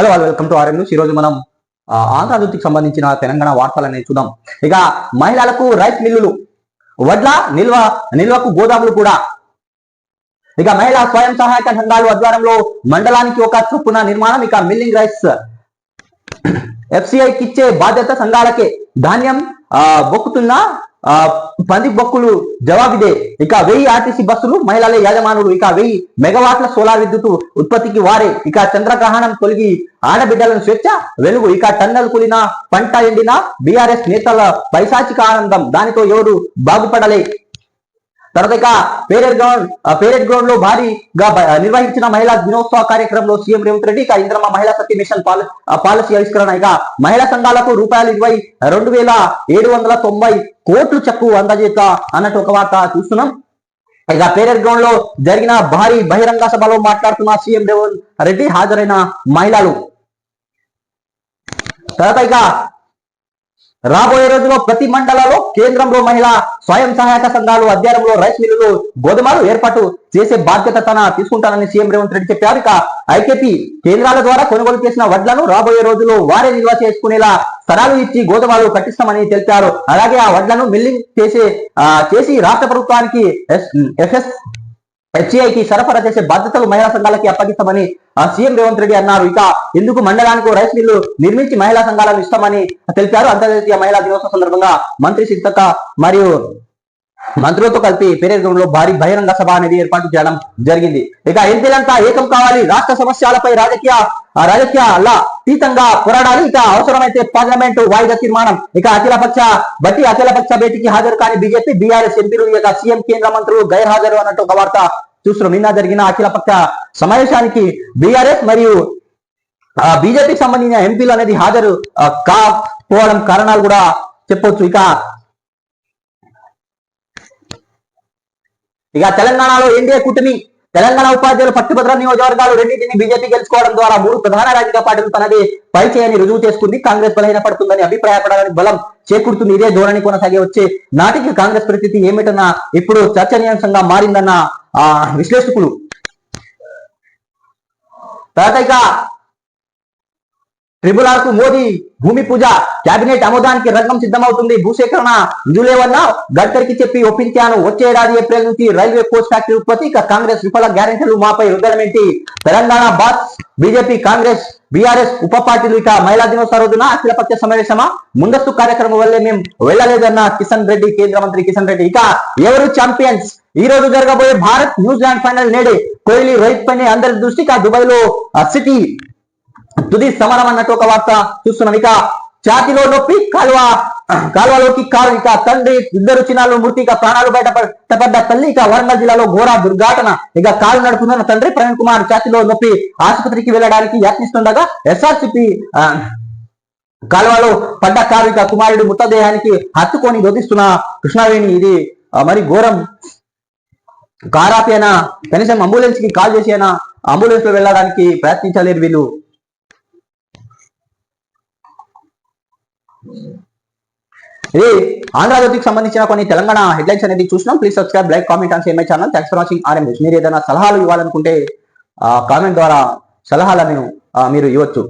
Hello వాళ్ళు welcome to RM news ఈరోజు మనం ఆ, ఆంధ్రజ్యోతికి సంబంధించిన తెలంగాణ వార్తలనే చూద్దాం. ఇక మహిళలకు రైస్ మిల్లులు వడ్ల నిల్వ నిల్వకు గోదాములు కూడా. ఇక మహిళా స్వయం సహాయక సంఘాలు ఆధ్వర్యంలో మండలానికి ఒక చొప్పున నిర్మాణం ఇక మిల్లింగ్ రైస్. ఎఫ్సిఐకి ఇచ్చే బాధ్యత సంఘాలకే. ధాన్యం బొక్కుతున్న ఆ, పంది బొక్కులు జవాబిదే. ఇక వెయ్యి ఆర్టీసీ బస్సులు మహిళల యాజమానులు. ఇక వెయ్యి మెగావాట్ల సోలార్ విద్యుత్ ఉత్పత్తికి వారే. ఇక చంద్రగ్రహణం తొలగి ఆడబిడ్డలను స్వేచ్ఛ వెలుగు. ఇక టన్నెల్ కూలిన పంట ఎండిన బీఆర్ఎస్ నేతల పైశాచిక ఆనందం. దానితో ఎవరు బాగుపడలే. తర్వాత ఇక పేరెడ్ గ్రౌండ్ పేరెడ్ గ్రౌండ్లో భారీగా నిర్వహించిన మహిళా దినోత్సవ కార్యక్రమంలో సీఎం రేవంత్ రెడ్డి ఇక ఇంద్రమ్మ మహిళా శక్తి మిషన్ పాలసీ ఆవిష్కరణ. ఇక మహిళా సంఘాలకు రూపాయలు ఇరవై రెండు వేల ఏడు వందల తొంభై కోట్లు చెక్కు అందజేత అన్నట్టు ఒక వార్త చూస్తున్నాం. ఇక పేరెడ్ గ్రౌండ్లో జరిగిన భారీ బహిరంగ సభలో మాట్లాడుతున్న సీఎం రేవంత్ రెడ్డి హాజరైన మహిళలు. తర్వాత ఇక రాబోయే రోజుల్లో ప్రతి మండలంలో కేంద్రంలో మహిళా స్వయం సహాయక సంఘాలు అధ్యయనంలో రైస్ మిల్లులు గోధుమలు ఏర్పాటు చేసే బాధ్యత తన తీసుకుంటానని సీఎం రేవంత్ రెడ్డి చెప్పారు. ఇక ఐకేపీ కేంద్రాల ద్వారా కొనుగోలు చేసిన వడ్లను రాబోయే రోజుల్లో వారే నిల్వ చేసుకునేలా స్థలాలు ఇచ్చి గోధుమలు కట్టిస్తామని తెలిపారు. అలాగే ఆ వడ్లను మిల్లింగ్ చేసే చేసి రాష్ట్ర ప్రభుత్వానికి ఎఫ్ఎస్ హెచ్ఐకి సరఫరా చేసే బాధ్యతలు మహిళా సంఘాలకి అప్పగిస్తామని సీఎం రేవంత్ రెడ్డి అన్నారు. ఇక ఎందుకు మండలానికి రైస్ మిల్లు నిర్మించి మహిళా సంఘాలను ఇస్తామని తెలిపారు. అంతర్జాతీయ మహిళా దినోత్సవం సందర్భంగా మంత్రి సీతక్క మరియు మంత్రులతో కలిపి పెరేగంలో భారీ బహిరంగ సభ అనేది ఏర్పాటు చేయడం జరిగింది. ఇక ఎంపీలంతా ఏకం కావాలి. రాష్ట్ర సమస్యలపై రాజకీయ రాజకీయ అలా అతీతంగా పోరాడాలి. ఇక అవసరమైతే పార్లమెంటు వాయిదా తీర్మానం. ఇక అఖిలపక్ష బట్టి అఖిలపక్ష భేటీకి హాజరు కాని బీజేపీ బీఆర్ఎస్ ఎంపీలు ఇక సీఎం కేంద్ర మంత్రులు గైర్హాజరు అన్నట్టు ఒక వార్త చూస్తున్నాం. నిన్న జరిగిన అఖిలపక్ష సమావేశానికి బీఆర్ఎస్ మరియు బీజేపీకి సంబంధించిన ఎంపీలు అనేది హాజరు కాకపోవడం కారణాలు కూడా చెప్పొచ్చు. ఇక ఇక తెలంగాణలో ఎన్డీఏ కూటమి తెలంగాణ ఉపాధ్యాయులు పట్టుభద్ర నియోజకవర్గాలు రెండింటిని బీజేపీ గెలుచుకోవడం ద్వారా మూడు ప్రధాన రాజకీయ పార్టీలు తనది పైచేయని రుజువు చేసుకుంది. కాంగ్రెస్ బలహీనపడుతుందని అభిప్రాయపడడానికి బలం చేకూరుతుంది. ఇదే ధోరణి కొనసాగే వచ్చే నాటికి కాంగ్రెస్ పరిస్థితి ఏమిటన్నా ఇప్పుడు చర్చనీయాంశంగా మారిందన్న ఆ విశ్లేషకులు. తర్వాత ఇక ట్రిబుల్ ఆర్కు మోదీ భూమి పూజ. కేబినెట్ ఆమోదానికి రంగం సిద్ధమవుతుంది. భూసేకరణ నిధులేవన్నా గడ్కరీకి చెప్పి ఒప్పించాను. వచ్చే ఏడాది ఏప్రిల్ నుంచి రైల్వే కోచ్ ఫ్యాక్టరీ ఉత్పత్తి. ఇక కాంగ్రెస్ విఫల గ్యారెంటీలు మాపై రుద్దడమేంటి? Telangana boss BJP Congress BRS ఉప పార్టీలు ఇక మహిళా దినోత్సవ రోజున అఖిలపక్ష సమావేశమా? ముందస్తు కార్యక్రమం వల్లే మేము వెళ్ళలేదన్న కిషన్ రెడ్డి కేంద్ర మంత్రి కిషన్ రెడ్డి. ఇక ఎవరు ఛాంపియన్స్ ఈ రోజు జరగబోయే భారత్ న్యూజిలాండ్ ఫైనల్ నేడే. కోహ్లీ రోహిత్ పైన అందరి దృష్టి. ఇక దుబాయ్లో సిటీ తుది సమరం అన్నట్టు ఒక వార్త చూస్తున్నాం. ఇక ఛాతిలో నొప్పి కాలువ. కాలువలోకి కారు ఇక తండ్రి ఇద్దరు చిన్నాలు మృతి ఇక ప్రాణాలు బయట పడ్డ తల్లి ఇక వరంగల్ జిల్లాలో ఘోర దుర్ఘటన. ఇక కారు నడుపుతున్న తండ్రి ప్రవీణ్ కుమార్ ఛాతిలో నొప్పి ఆసుపత్రికి వెళ్ళడానికి యత్నిస్తుండగా ఎస్ఆర్సిపి కాలువలో పడ్డ కారు ఇక కుమారుడు మృతదేహానికి హత్తుకొని గొదిస్తున్న కృష్ణవేణి. ఇది మరి ఘోరం. కారాపి అయినా కనీసం అంబులెన్స్కి కాల్ చేసి అయినా అంబులెన్స్లో వెళ్ళడానికి ప్రయత్నించలేరు వీళ్ళు. ఇది ఆంధ్రజ్యోతికి సంబంధించిన కొన్ని తెలంగాణ హెడ్లైన్స్ అనేది చూసినాం. Please subscribe like comment and my channel thanks for watching RM మీరు ఏదైనా సలహాలు ఇవ్వాలనుకుంటే కామెంట్ ద్వారా సలహాలను మీరు ఇవ్వచ్చు.